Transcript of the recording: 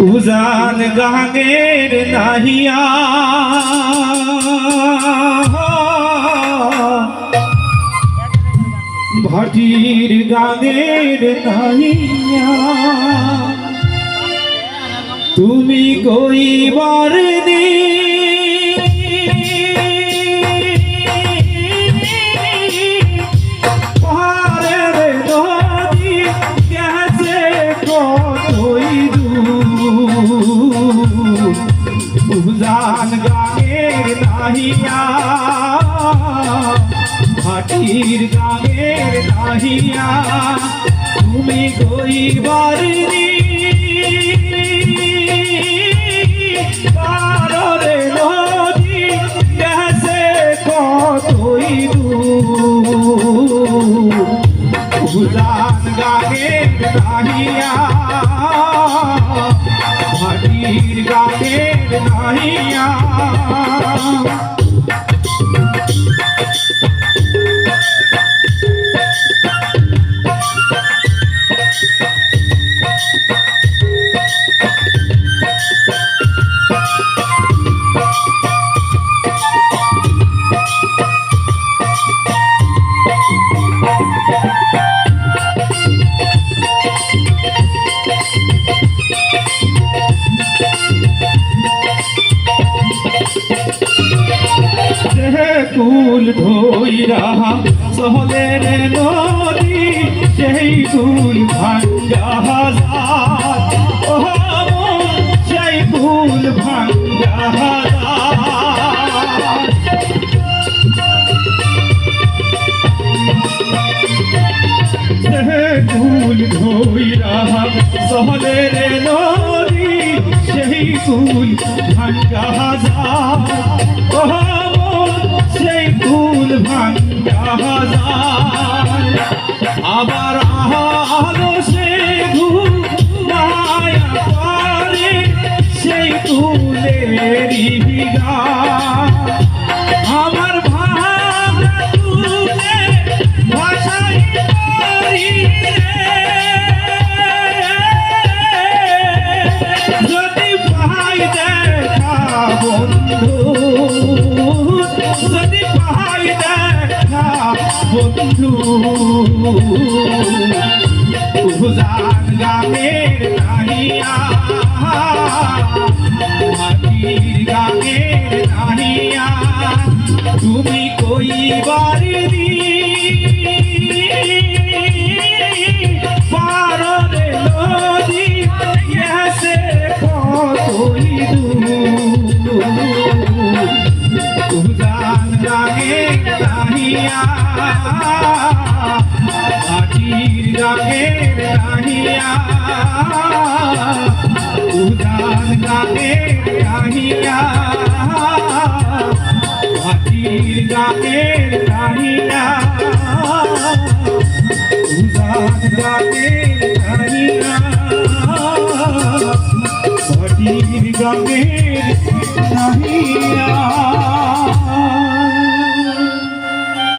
উজান গাঙের নাহিয়া। ভাটির গাঙের নাহিয়া। তুমি কইবার নে গানের নাহিয়া ভাটির গানের নাহিয়া তুমি গেছে উজান গানের নাহিয়া গানের নাহিয়া কুল ধইরা সহলের নদী, সেই কুল ভাঙ্গা হাজার। সেই কুল ভাঙ্গা হাজার। কুল ধইরা সহলের নদী, সেই কুল ভাঙ্গা হাজার। সেই ভুল ভাঙ্গা আবার বন্ধু উজান গানের নাহিয়া মাটির গানের নাহিয়া তুমি কইবার রাগের কাহিয়া উদান রাগের কাহিয়া হাতির রাগের কাহিয়া উদান রাগের কাহিয়া হাতির রাগের